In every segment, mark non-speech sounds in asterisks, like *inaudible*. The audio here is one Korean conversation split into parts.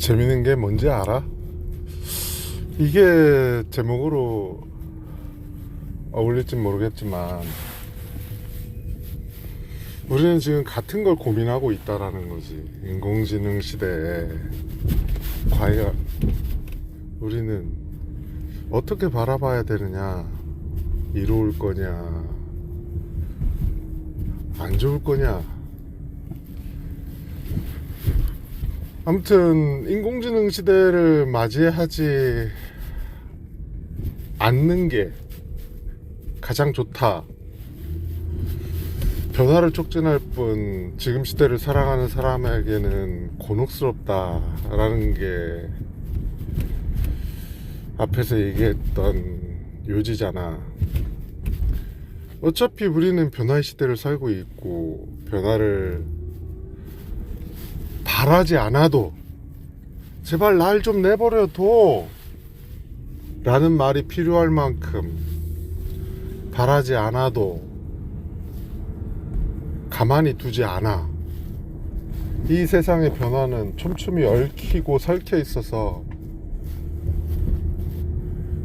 재밌는 게 뭔지 알아? 이게 제목으로 어울릴지 모르겠지만 우리는 지금 같은 걸 고민하고 있다라는 거지. 인공지능 시대에 과연 우리는 어떻게 바라봐야 되느냐, 이로울 거냐, 안 좋을 거냐. 아무튼 인공지능 시대를 맞이하지 않는 게 가장 좋다. 변화를 촉진할 뿐 지금 시대를 살아가는 사람에게는 곤혹스럽다라는 게 앞에서 얘기했던 요지잖아. 어차피 우리는 변화의 시대를 살고 있고 변화를 바라지 않아도 제발 날 좀 내버려 둬. 라는 말이 필요할 만큼 바라지 않아도 가만히 두지 않아. 이 세상의 변화는 촘촘히 얽히고 설켜 있어서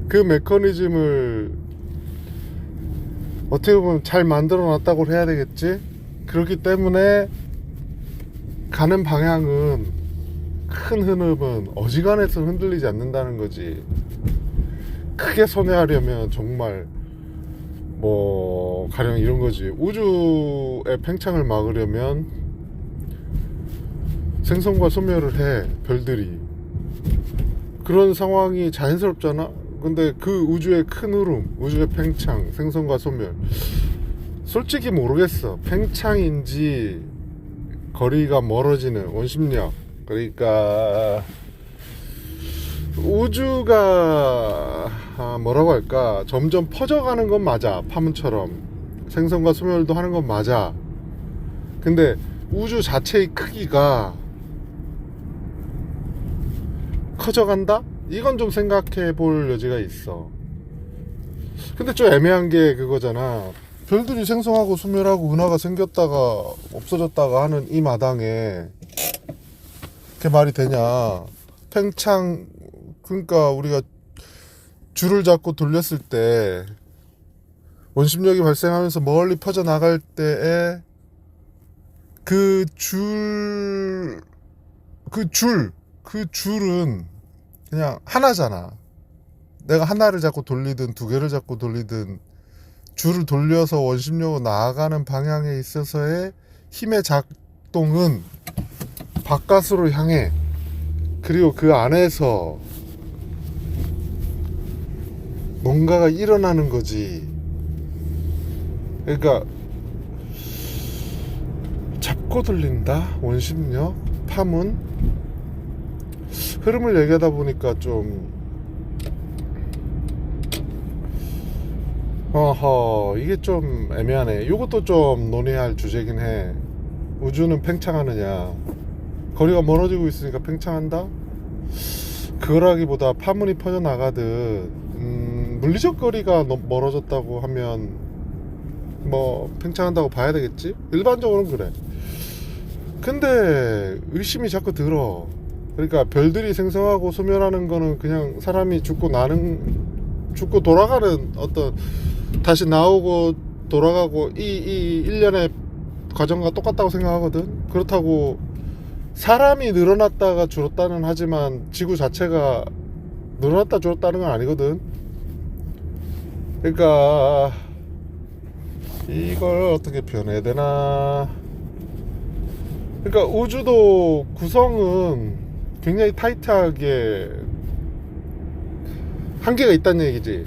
그 메커니즘을 어떻게 보면 잘 만들어 놨다고 해야 되겠지? 그렇기 때문에 가는 방향은 큰 흐름은 어지간해서 흔들리지 않는다는 거지. 크게 선회하려면 정말 뭐 가령 이런 거지. 우주의 팽창을 막으려면 생성과 소멸을 해 별들이. 그런 상황이 자연스럽잖아. 근데 그 우주의 큰 흐름, 우주의 팽창, 생성과 소멸. 솔직히 모르겠어. 팽창인지 거리가 멀어지는 원심력. 그러니까 우주가 아, 뭐라고 할까? 점점 퍼져가는 건 맞아. 파문처럼. 생성과 소멸도 하는 건 맞아. 근데 우주 자체의 크기가 커져간다? 이건 좀 생각해 볼 여지가 있어. 근데 좀 애매한 게 그거잖아 별들이 생성하고 소멸하고 은하가 생겼다가 없어졌다가 하는 이 마당에 그게 말이 되냐 팽창 그러니까 우리가 줄을 잡고 돌렸을 때 원심력이 발생하면서 멀리 퍼져 나갈 때에 그 줄 그 줄, 그 줄은 그냥 하나잖아. 내가 하나를 잡고 돌리든 두 개를 잡고 돌리든 줄을 돌려서 원심력으로 나아가는 방향에 있어서의 힘의 작동은 바깥으로 향해 그리고 그 안에서 뭔가가 일어나는 거지. 그러니까 잡고 돌린다? 원심력? 파문 흐름을 얘기하다 보니까 좀 어허 이게 좀 애매하네. 이것도 좀 논의할 주제긴 해. 우주는 팽창하느냐? 거리가 멀어지고 있으니까 팽창한다? 그거라기보다 파문이 퍼져나가듯 음, 물리적 거리가 멀어졌다고 하면 뭐 팽창한다고 봐야 되겠지? 일반적으로는 그래. 근데 의심이 자꾸 들어. 그러니까 별들이 생성하고 소멸하는 거는 그냥 사람이 죽고 나는 죽고 돌아가는 어떤 다시 나오고 돌아가고 이, 이 일련의 과정과 똑같다고 생각하거든. 그렇다고 사람이 늘어났다가 줄었다는 하지만 지구 자체가 늘어났다 줄었다는 건 아니거든. 그러니까 이걸 어떻게 표현해야 되나. 그러니까 우주도 구성은 굉장히 타이트하게 한계가 있다는 얘기지.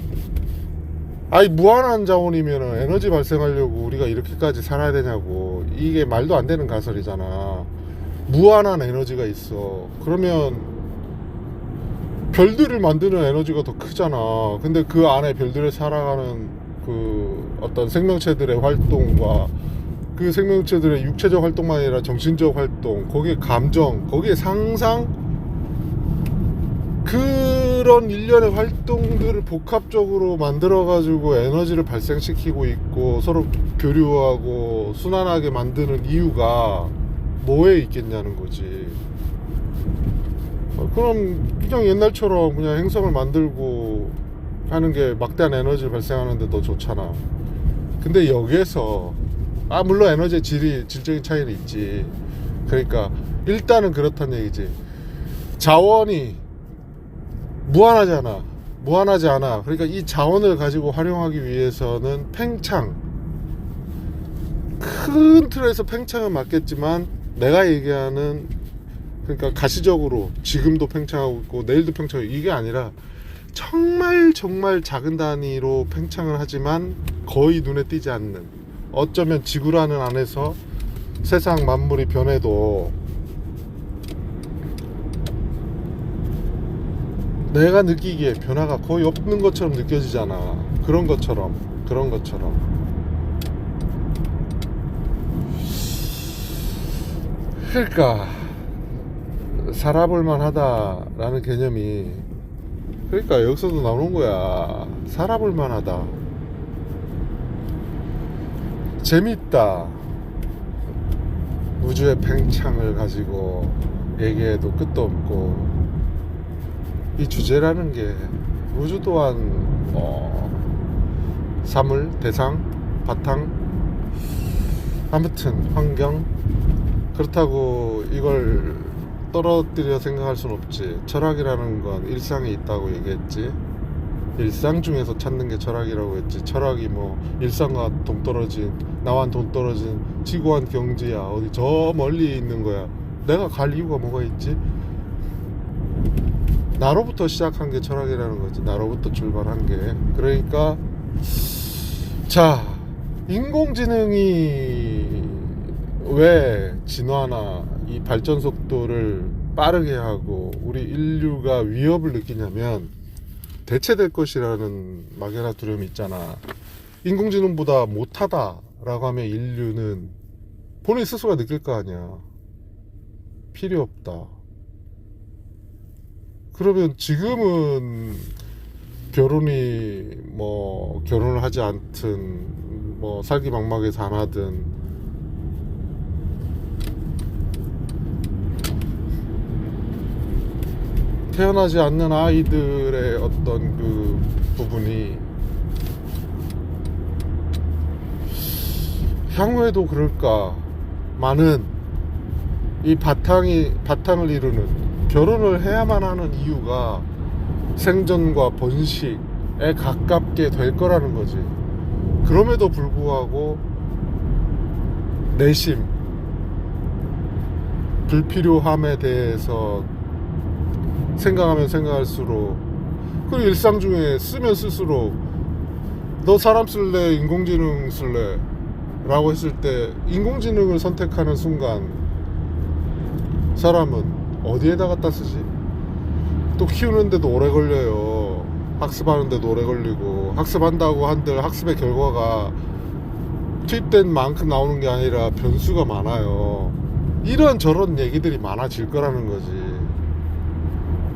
아니 무한한 자원이면 에너지 발생하려고 우리가 이렇게까지 살아야 되냐고. 이게 말도 안 되는 가설이잖아. 무한한 에너지가 있어. 그러면 별들을 만드는 에너지가 더 크잖아. 근데 그 안에 별들을 살아가는 그 어떤 생명체들의 활동과 그 생명체들의 육체적 활동만 아니라 정신적 활동 거기에 감정 거기에 상상? 그 런 일련의 활동들을 복합적으로 만들어가지고 에너지를 발생시키고 있고 서로 교류하고 순환하게 만드는 이유가 뭐에 있겠냐는 거지. 어, 그럼 그냥 옛날처럼 그냥 행성을 만들고 하는 게 막대한 에너지를 발생하는데 더 좋잖아. 근데 여기에서 아 물론 에너지의 질이 질적인 차이는 있지. 그러니까 일단은 그렇단 얘기지. 자원이 무한하잖아. 무한하지 않아. 그러니까 이 자원을 가지고 활용하기 위해서는 팽창 큰 틀에서 팽창은 맞겠지만 내가 얘기하는 그러니까 가시적으로 지금도 팽창하고 있고 내일도 팽창하고 이게 아니라 정말 정말 작은 단위로 팽창을 하지만 거의 눈에 띄지 않는 어쩌면 지구라는 안에서 세상 만물이 변해도 내가 느끼기에 변화가 거의 없는 것처럼 느껴지잖아. 그런 것처럼 그런 것처럼. 그러니까 살아볼 만하다라는 개념이 그러니까 여기서도 나오는 거야. 살아볼 만하다. 재밌다. 우주의 팽창을 가지고 얘기해도 끝도 없고 이 주제라는 게 우주 또한 어, 사물, 대상, 바탕 아무튼 환경. 그렇다고 이걸 떨어뜨려 생각할 순 없지. 철학이라는 건 일상에 있다고 얘기했지. 일상 중에서 찾는 게 철학이라고 했지. 철학이 뭐 일상과 동떨어진 나와 동떨어진 지구한 경지야. 어디 저 멀리 있는 거야. 내가 갈 이유가 뭐가 있지 나로부터 시작한 게 철학이라는 거지. 나로부터 출발한 게. 그러니까 자 인공지능이 왜 진화나 이 발전 속도를 빠르게 하고 우리 인류가 위협을 느끼냐면 대체될 것이라는 막연한 두려움이 있잖아. 인공지능보다 못하다라고 하면 인류는 본인 스스로가 느낄 거 아니야. 필요 없다 그러면 지금은 결혼이 뭐 결혼을 하지 않든 뭐 살기 막막해서 안 하든 태어나지 않는 아이들의 어떤 그 부분이 향후에도 그럴까 많은 이 바탕이 바탕을 이루는 결혼을 해야만 하는 이유가 생존과 번식에 가깝게 될 거라는 거지. 그럼에도 불구하고 내심 불필요함에 대해서 생각하면 생각할수록 그리고 일상 중에 쓰면 쓸수록 너 사람 쓸래 인공지능 쓸래 라고 했을 때 인공지능을 선택하는 순간 사람은 어디에다 갖다 쓰지? 또 키우는데도 오래 걸려요. 학습하는데도 오래 걸리고 학습한다고 한들 학습의 결과가 투입된 만큼 나오는 게 아니라 변수가 많아요. 이런 저런 얘기들이 많아질 거라는 거지.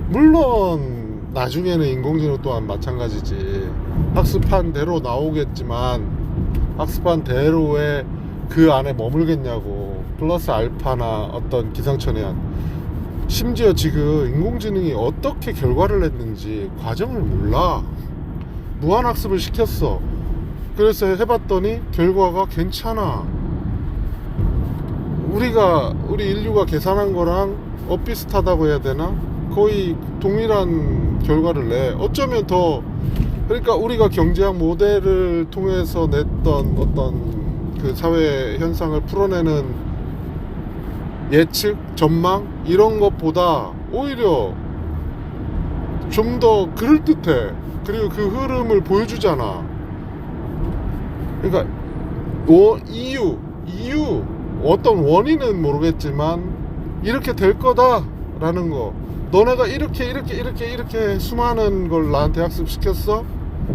물론 나중에는 인공지능 또한 마찬가지지. 학습한 대로 나오겠지만 학습한 대로의 그 안에 머물겠냐고. 플러스 알파나 어떤 기상천외한 심지어 지금 인공지능이 어떻게 결과를 냈는지 과정을 몰라. 무한학습을 시켰어. 그래서 해봤더니 결과가 괜찮아. 우리가, 우리 인류가 계산한 거랑 엇비슷하다고 해야 되나? 거의 동일한 결과를 내. 어쩌면 더, 그러니까 우리가 경제학 모델을 통해서 냈던 어떤 그 사회 현상을 풀어내는 예측, 전망 이런 것보다 오히려 좀 더 그럴듯해. 그리고 그 흐름을 보여주잖아. 그러니까 워, 이유, 이유 어떤 원인은 모르겠지만 이렇게 될 거다라는 거. 너네가 이렇게 이렇게 이렇게 이렇게 수많은 걸 나한테 학습시켰어.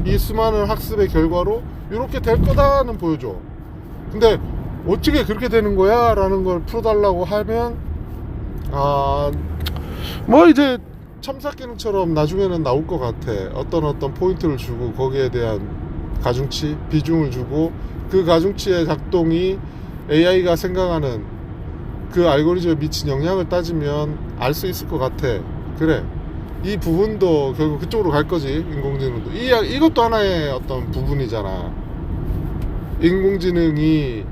이 수많은 학습의 결과로 이렇게 될 거다는 보여줘. 근데 어떻게 그렇게 되는 거야? 라는 걸 풀어달라고 하면, 아, 뭐 이제 첨삭기능처럼 나중에는 나올 것 같아. 어떤 어떤 포인트를 주고 거기에 대한 가중치, 비중을 주고 그 가중치의 작동이 AI가 생각하는 그 알고리즘에 미친 영향을 따지면 알 수 있을 것 같아. 그래 이 부분도 결국 그쪽으로 갈 거지 인공지능도 이 이것도 하나의 어떤 부분이잖아 인공지능이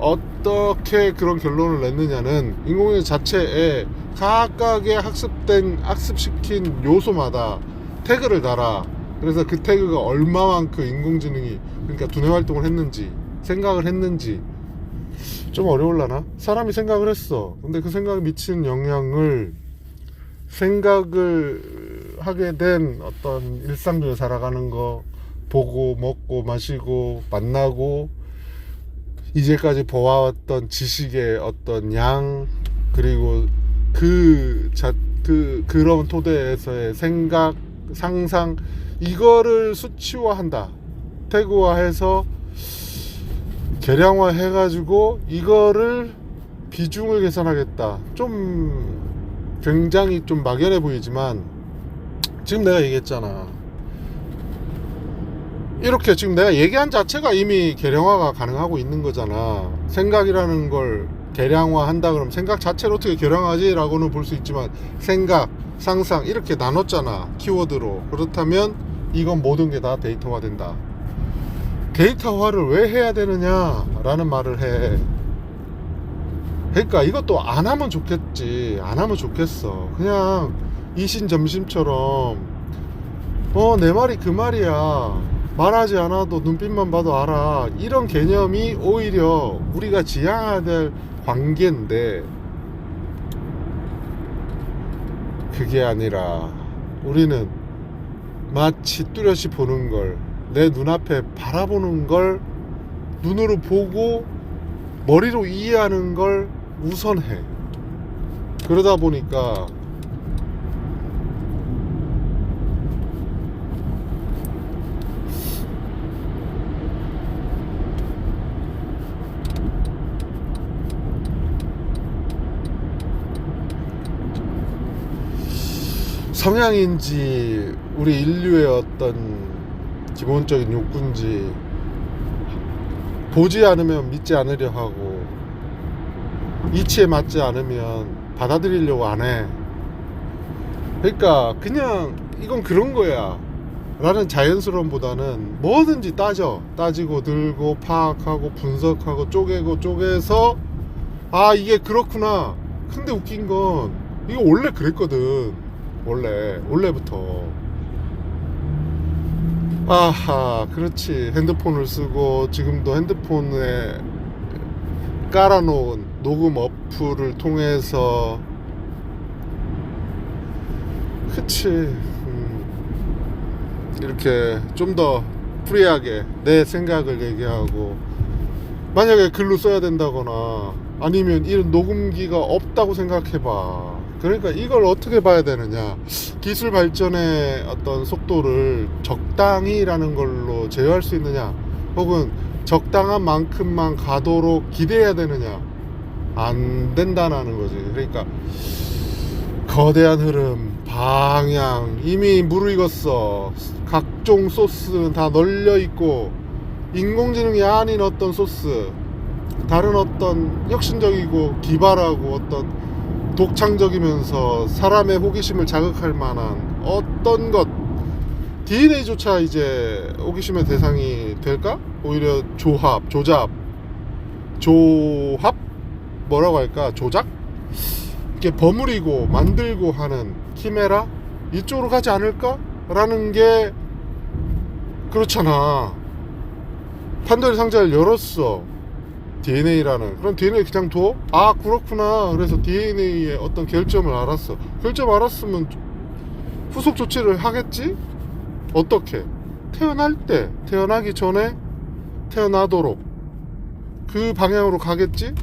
어떻게 그런 결론을 냈느냐는 인공지능 자체에 각각의 학습된 학습시킨 요소마다 태그를 달아 그래서 그 태그가 얼마만큼 인공지능이 그러니까 두뇌 활동을 했는지 생각을 했는지 좀 어려울라나? 사람이 생각을 했어. 근데 그 생각에 미치는 영향을 생각을 하게 된 어떤 일상 중에 살아가는 거 보고 먹고 마시고 만나고 이제까지 보아왔던 지식의 어떤 양 그리고 그 자, 그 그런 토대에서의 생각 상상 이거를 수치화한다 태그화해서 계량화 해 가지고 이거를 비중을 계산하겠다. 좀 굉장히 좀 막연해 보이지만 지금 내가 얘기했잖아. 이렇게 지금 내가 얘기한 자체가 이미 계량화가 가능하고 있는 거잖아. 생각이라는 걸 계량화 한다 그러면 생각 자체를 어떻게 계량하지? 라고는 볼 수 있지만 생각, 상상 이렇게 나눴잖아. 키워드로. 그렇다면 이건 모든 게 다 데이터화 된다. 데이터화를 왜 해야 되느냐라는 말을 해. 그러니까 이것도 안 하면 좋겠지. 안 하면 좋겠어. 그냥 이신 점심처럼 어, 내 말이 그 말이야. 말하지 않아도 눈빛만 봐도 알아. 이런 개념이 오히려 우리가 지향해야 될 관계인데 그게 아니라 우리는 마치 뚜렷이 보는 걸 내 눈앞에 바라보는 걸 눈으로 보고 머리로 이해하는 걸 우선해. 그러다 보니까 성향인지 우리 인류의 어떤 기본적인 욕구인지 보지 않으면 믿지 않으려 하고 이치에 맞지 않으면 받아들이려고 안 해. 그러니까 그냥 이건 그런 거야. 라는 자연스러움보다는 뭐든지 따져. 따지고 들고 파악하고 분석하고 쪼개고 쪼개서 아 이게 그렇구나. 근데 웃긴 건 이거 원래 그랬거든. 원래 원래부터. 아하, 그렇지. 핸드폰을 쓰고 지금도 핸드폰에 깔아놓은 녹음 어플을 통해서 그치. 음, 이렇게 좀 더 프리하게 내 생각을 얘기하고 만약에 글로 써야 된다거나 아니면 이런 녹음기가 없다고 생각해봐. 그러니까 이걸 어떻게 봐야 되느냐. 기술 발전의 어떤 속도를 적당히라는 걸로 제어할 수 있느냐. 혹은 적당한 만큼만 가도록 기대해야 되느냐. 안 된다는 거지. 그러니까 거대한 흐름, 방향, 이미 무르익었어. 각종 소스는 다 널려 있고, 인공지능이 아닌 어떤 소스, 다른 어떤 혁신적이고 기발하고 어떤 독창적이면서 사람의 호기심을 자극할 만한 어떤 것 DNA조차 이제 호기심의 대상이 될까? 오히려 조합, 조잡, 조합 뭐라고 할까? 조작? 이렇게 버무리고 만들고 하는 키메라 이쪽으로 가지 않을까? 라는 게 그렇잖아. 판도의 상자를 열었어. DNA라는 그럼 DNA 그냥 둬? 아 그렇구나 그래서 DNA의 어떤 결점을 알았어 결점 알았으면 후속 조치를 하겠지? 어떻게? 태어날 때 태어나기 전에 태어나도록 그 방향으로 가겠지?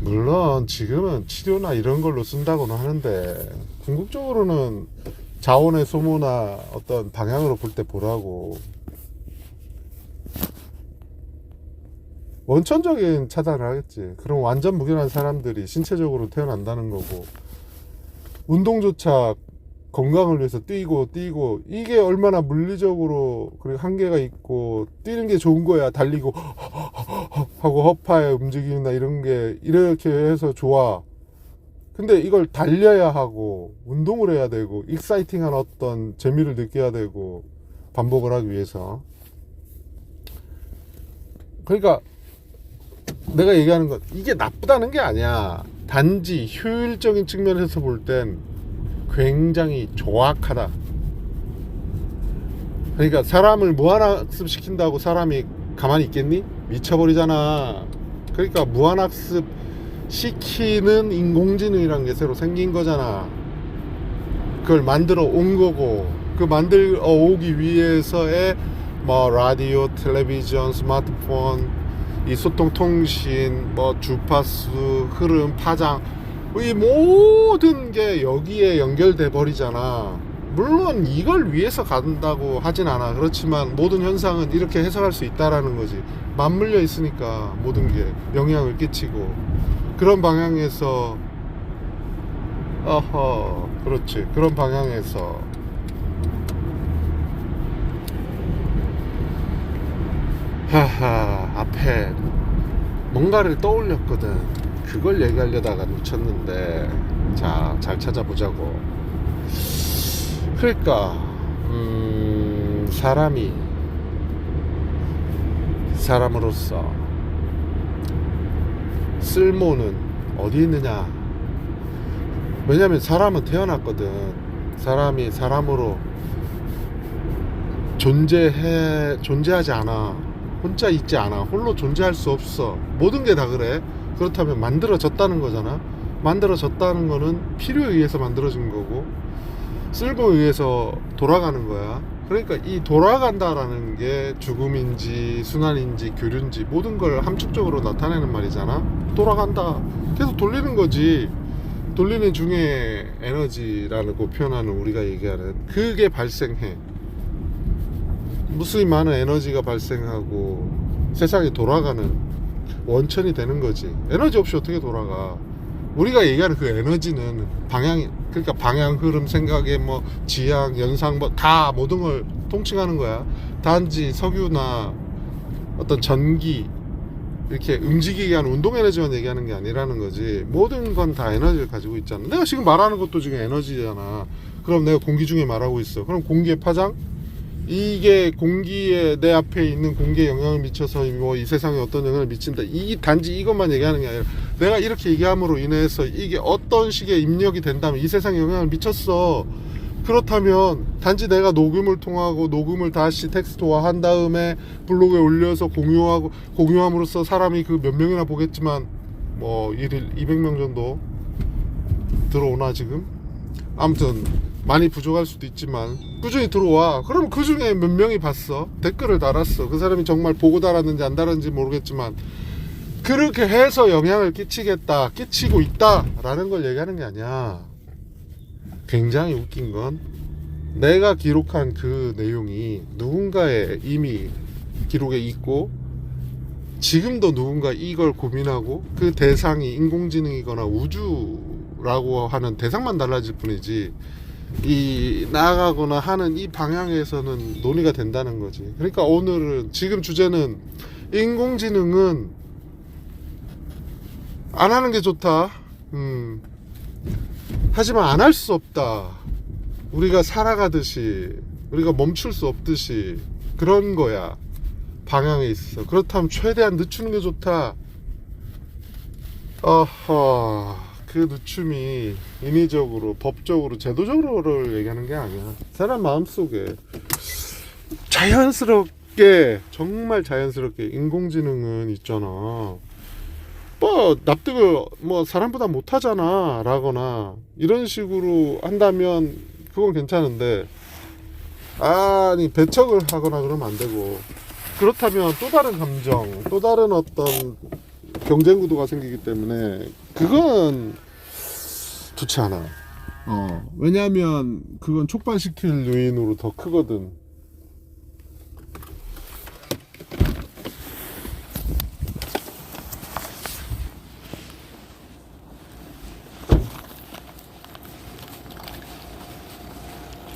물론 지금은 치료나 이런 걸로 쓴다고는 하는데 궁극적으로는 자원의 소모나 어떤 방향으로 볼 때 보라고 원천적인 차단을 하겠지. 그럼 완전 무결한 사람들이 신체적으로 태어난다는 거고, 운동조차 건강을 위해서 뛰고 뛰고 이게 얼마나 물리적으로 그리고 한계가 있고 뛰는 게 좋은 거야. 달리고 *laughs* 하고 허파의 움직임이나 이런 게 이렇게 해서 좋아. 근데 이걸 달려야 하고 운동을 해야 되고 익사이팅한 어떤 재미를 느껴야 되고 반복을 하기 위해서. 그러니까 내가 얘기하는 건 이게 나쁘다는 게 아니야 단지 효율적인 측면에서 볼 땐 굉장히 조악하다 그러니까 사람을 무한학습 시킨다고 사람이 가만히 있겠니? 미쳐버리잖아 그러니까 무한학습 시키는 인공지능이라는 게 새로 생긴 거잖아. 그걸 만들어 온 거고, 그 만들어 오기 위해서의 뭐 라디오, 텔레비전, 스마트폰, 이 소통 통신, 뭐 주파수, 흐름, 파장, 이 모든 게 여기에 연결돼 버리잖아. 물론 이걸 위해서 간다고 하진 않아. 그렇지만 모든 현상은 이렇게 해석할 수 있다라는 거지. 맞물려 있으니까 모든 게 영향을 끼치고. 그런 방향에서 어허 그렇지 그런 방향에서 하하 앞에 뭔가를 떠올렸거든 그걸 얘기하려다가 놓쳤는데 자 잘 찾아보자고 그러니까 음 사람이 사람으로서 쓸모는 어디 있느냐? 왜냐면 사람은 태어났거든. 사람이 사람으로 존재해 존재하지 않아. 혼자 있지 않아. 홀로 존재할 수 없어. 모든 게 다 그래. 그렇다면 만들어졌다는 거잖아. 만들어졌다는 거는 필요에 의해서 만들어진 거고 쓸모에 의해서 돌아가는 거야. 그러니까 이 돌아간다라는 게 죽음인지 순환인지 교류인지 모든 걸 함축적으로 나타내는 말이잖아. 돌아간다. 계속 돌리는 거지. 돌리는 중에 에너지라고 표현하는 우리가 얘기하는 그게 발생해. 무수히 많은 에너지가 발생하고 세상이 돌아가는 원천이 되는 거지. 에너지 없이 어떻게 돌아가? 우리가 얘기하는 그 에너지는 방향 그러니까 방향 흐름 생각의 뭐 지향 연상 뭐 다 모든 걸 통칭하는 거야. 단지 석유나 어떤 전기 이렇게 움직이게 하는 운동 에너지만 얘기하는 게 아니라는 거지. 모든 건 다 에너지를 가지고 있잖아. 내가 지금 말하는 것도 지금 에너지잖아. 그럼 내가 공기 중에 말하고 있어. 그럼 공기의 파장 이게 공기에 내 앞에 있는 공기에 영향을 미쳐서 뭐 이 세상에 어떤 영향을 미친다. 이 단지 이것만 얘기하는 게 아니라 내가 이렇게 얘기함으로 인해서 이게 어떤 식의 입력이 된다면 이 세상에 영향을 미쳤어. 그렇다면 단지 내가 녹음을 통하고 녹음을 다시 텍스트화 한 다음에 블로그에 올려서 공유하고 공유함으로써 사람이 그 몇 명이나 보겠지만 뭐 일일 200명 정도 들어오나 지금 아무튼 많이 부족할 수도 있지만 꾸준히 들어와. 그럼 그 중에 몇 명이 봤어? 댓글을 달았어. 그 사람이 정말 보고 달았는지 안 달았는지 모르겠지만 그렇게 해서 영향을 끼치겠다 끼치고 있다 라는 걸 얘기하는 게 아니야. 굉장히 웃긴 건 내가 기록한 그 내용이 누군가의 이미 기록에 있고 지금도 누군가 이걸 고민하고 그 대상이 인공지능이거나 우주라고 하는 대상만 달라질 뿐이지 이 나아가거나 하는 이 방향에서는 논의가 된다는 거지. 그러니까 오늘은 지금 주제는 인공지능은 안 하는 게 좋다. 음. 하지만 안 할 수 없다. 우리가 살아가듯이 우리가 멈출 수 없듯이 그런 거야. 방향에 있어. 그렇다면 최대한 늦추는 게 좋다. 어허, 그 늦춤이 인위적으로, 법적으로, 제도적으로를 얘기하는 게 아니야. 사람 마음속에 자연스럽게, 정말 자연스럽게 인공지능은 있잖아. 뭐, 납득을 뭐 사람보다 못하잖아. 라거나, 이런 식으로 한다면 그건 괜찮은데, 아니, 배척을 하거나 그러면 안 되고, 그렇다면 또 다른 감정, 또 다른 어떤 경쟁 구도가 생기기 때문에 그건 좋지 않아. 어, 왜냐하면 그건 촉발시킬 요인으로 더 크거든.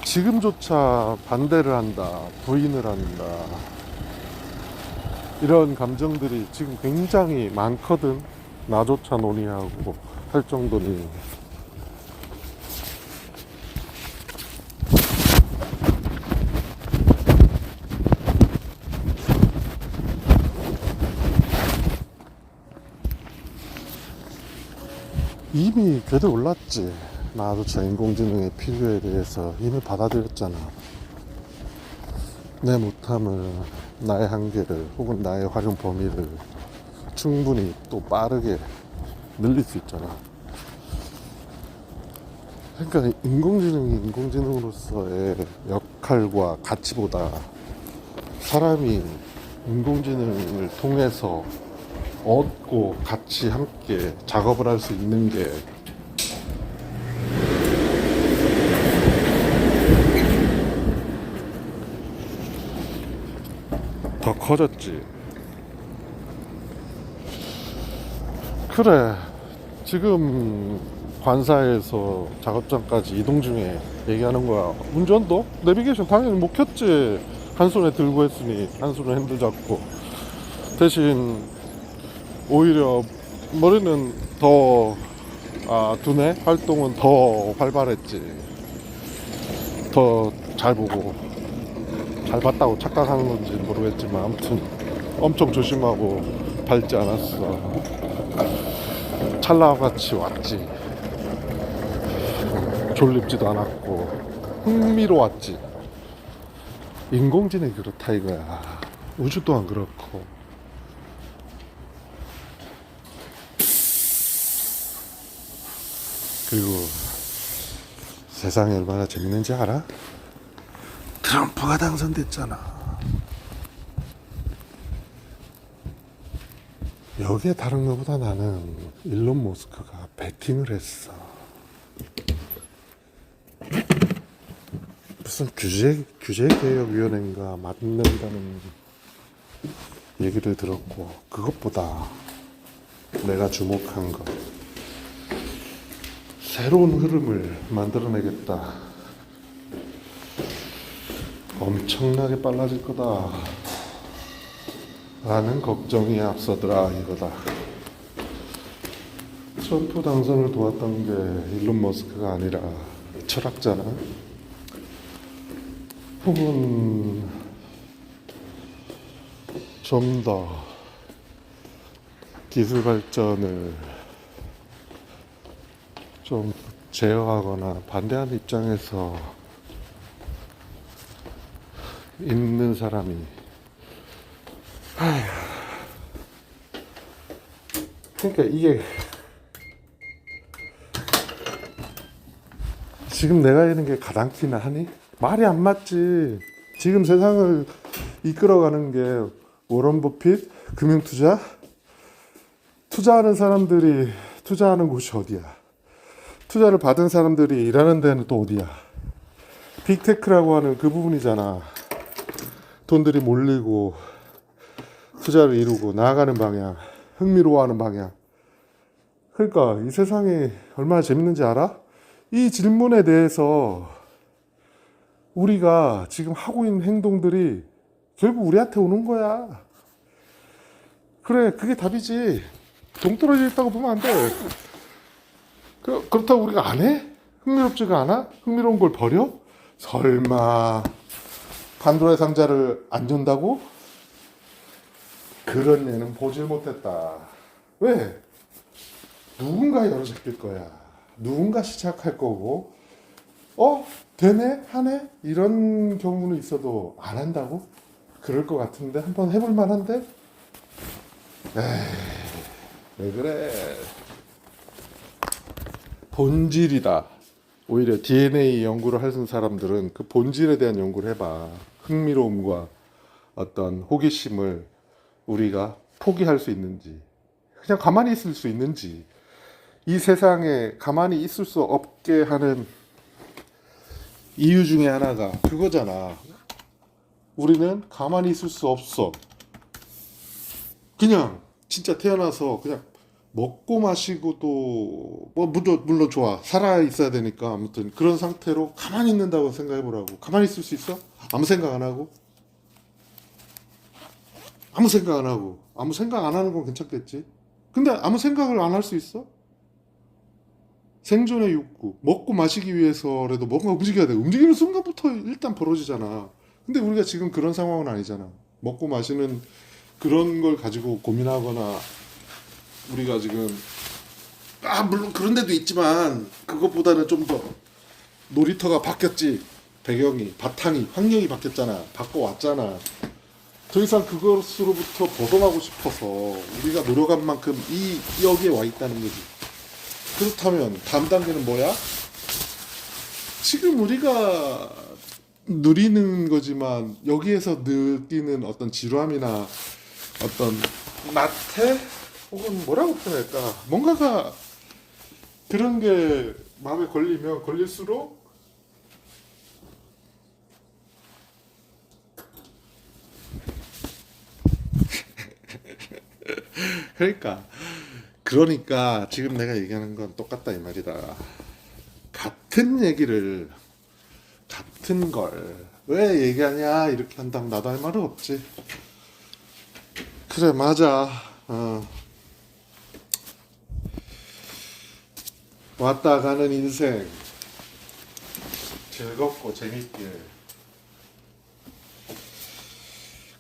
지금조차 반대를 한다, 부인을 한다. 이런 감정들이 지금 굉장히 많거든. 나조차 논의하고 할 정도니. 이미 궤도 올랐지. 나도 저 인공지능의 필요에 대해서 이미 받아들였잖아. 내 못함을, 나의 한계를, 혹은 나의 활용 범위를 충분히 또 빠르게 늘릴 수 있잖아. 그러니까 인공지능이 인공지능으로서의 역할과 가치보다 사람이 인공지능을 통해서 얻고 같이 함께 작업을 할 수 있는 게 더 커졌지. 그래. 지금 관사에서 작업장까지 이동 중에 얘기하는 거야. 운전도 내비게이션 당연히 못 켰지. 한 손에 들고 했으니 한 손에 핸들 잡고 대신 오히려 머리는 더 아, 두뇌 활동은 더 활발했지. 더 잘 보고 잘 봤다고 착각하는 건지 모르겠지만 아무튼 엄청 조심하고 밟지 않았어. 찰나같이 왔지. 졸립지도 않았고 흥미로웠지. 인공지능이 그렇다 이거야. 우주 또한 그렇고. 그리고 세상이 얼마나 재밌는지 알아? 트럼프가 당선됐잖아. 여기에 다른 것보다 나는 일론 머스크가 배팅을 했어. 무슨 규제 규제 개혁 위원회인가 만든다는 얘기를 들었고 그것보다 내가 주목한 것 새로운 흐름을 만들어내겠다. 엄청나게 빨라질 거다. 라는 걱정이 앞서더라 이거다. 트럼프 당선을 도왔던 게 일론 머스크가 아니라 철학자나 혹은 좀 더 기술 발전을 좀 제어하거나 반대하는 입장에서 있는 사람이. 그러니까 이게 지금 내가 이런 게 가당키나 하니? 말이 안 맞지. 지금 세상을 이끌어가는 게 워런 버핏 금융투자 투자하는 사람들이 투자하는 곳이 어디야? 투자를 받은 사람들이 일하는 데는 또 어디야? 빅테크라고 하는 그 부분이잖아. 돈들이 몰리고 투자를 이루고 나아가는 방향, 흥미로워하는 방향. 그러니까 이 세상이 얼마나 재밌는지 알아? 이 질문에 대해서 우리가 지금 하고 있는 행동들이 결국 우리한테 오는 거야. 그래, 그게 답이지. 동떨어져 있다고 보면 안 돼. 그, 그렇다고 우리가 안 해? 흥미롭지가 않아? 흥미로운 걸 버려? 설마 판도라의 상자를 안 연다고? 그런 예는 보질 못했다. 왜? 누군가 열어잡힐 거야. 누군가 시작할 거고, 어? 되네? 하네? 이런 경우는 있어도 안 한다고? 그럴 것 같은데? 한번 해볼 만한데? 에이, 왜 그래? 본질이다. 오히려 DNA 연구를 하는 사람들은 그 본질에 대한 연구를 해봐. 흥미로움과 어떤 호기심을 우리가 포기할 수 있는지, 그냥 가만히 있을 수 있는지, 이 세상에 가만히 있을 수 없게 하는 이유 중에 하나가 그거잖아. 우리는 가만히 있을 수 없어. 그냥 진짜 태어나서 그냥 먹고 마시고 또뭐 물론 물론 좋아 살아 있어야 되니까 아무튼 그런 상태로 가만히 있는다고 생각해 보라고. 가만히 있을 수 있어? 아무 생각 안 하고. 아무 생각 안 하고 아무 생각 안 하는 건 괜찮겠지. 근데 아무 생각을 안 할 수 있어? 생존의 욕구, 먹고 마시기 위해서라도 뭔가 움직여야 돼. 움직이는 순간부터 일단 벌어지잖아. 근데 우리가 지금 그런 상황은 아니잖아. 먹고 마시는 그런 걸 가지고 고민하거나 우리가 지금 아 물론 그런 데도 있지만 그것보다는 좀 더 놀이터가 바뀌었지. 배경이 바탕이 환경이 바뀌었잖아. 바꿔왔잖아. 더 이상 그것으로부터 벗어나고 싶어서 우리가 노력한 만큼 이 여기에 와 있다는 거지. 그렇다면 다음 단계는 뭐야? 지금 우리가 누리는 거지만 여기에서 느끼는 어떤 지루함이나 어떤 나태 혹은 뭐라고 표현할까? 뭔가가 그런 게 마음에 걸리면 걸릴수록 *laughs* 그러니까 그러니까 지금 내가 얘기하는 건 똑같다 이 말이다. 같은 얘기를 같은 걸 왜 얘기하냐? 이렇게 한다면 나도 할 말은 없지. 그래 맞아. 어. 왔다 가는 인생. 즐겁고 재밌게.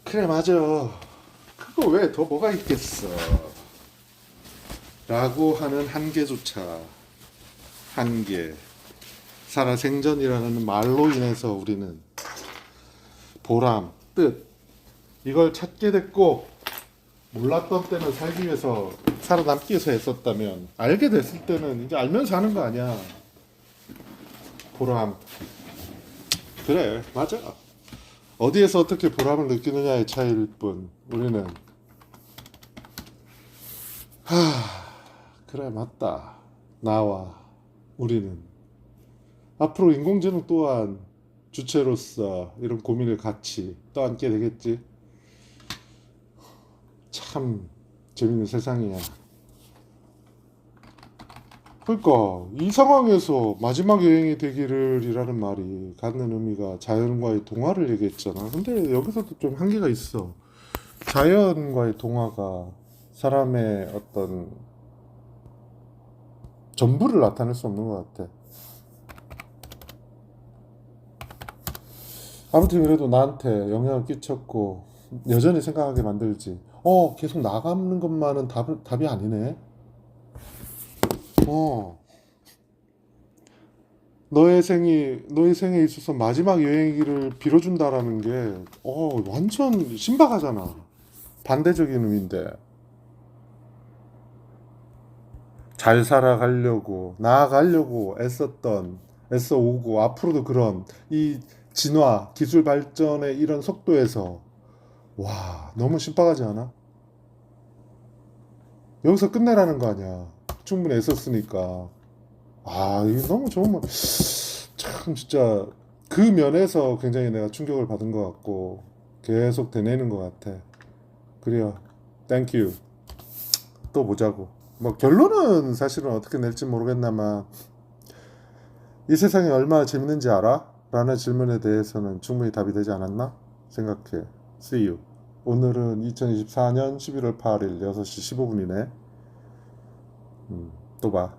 그래 맞아. 그거 왜 더 뭐가 있겠어? 라고 하는 한계조차. 한계. 살아생전이라는 말로 인해서 우리는 보람, 뜻 이걸 찾게 됐고 몰랐던 때는 살기 위해서 살아남기 위해서 했었다면 알게 됐을 때는 이제 알면서 하는 거 아니야. 보람 그래 맞아. 어디에서 어떻게 보람을 느끼느냐의 차이일 뿐 우리는. 하 그래 맞다. 나와 우리는. 앞으로 인공지능 또한 주체로서 이런 고민을 같이 떠안게 되겠지 참 재밌는 세상이야 그러니까 이 상황에서 마지막 여행이 되기를이라는 말이 갖는 의미가 자연과의 동화를 얘기했잖아 근데 여기서도 좀 한계가 있어 자연과의 동화가 사람의 어떤 전부를 나타낼 수 없는 것 같아. 아무튼 그래도 나한테 영향을 끼쳤고 여전히 생각하게 만들지. 어, 계속 나가는 것만은 답, 답이 아니네. 어. 너의 생이 너의 생에 있어서 마지막 여행이기를 빌어준다라는 게 어, 완전 신박하잖아. 반대적인 의미인데. 잘 살아가려고 나아가려고 애썼던 애써 오고 앞으로도 그런 이 진화 기술 발전의 이런 속도에서 와 너무 신박하지 않아? 여기서 끝내라는 거 아니야 충분히 애썼으니까 아 이게 너무 좋은 말참 진짜 그 면에서 굉장히 내가 충격을 받은 것 같고 계속 되뇌는 것 같아 그래요 땡큐 또 보자고 뭐 결론은 사실은 어떻게 낼지 모르겠나만 이 세상이 얼마나 재밌는지 알아? 라는 질문에 대해서는 충분히 답이 되지 않았나? 생각해. See you. 오늘은 2024년 11월 8일 6시 15분이네. 음, 또 봐.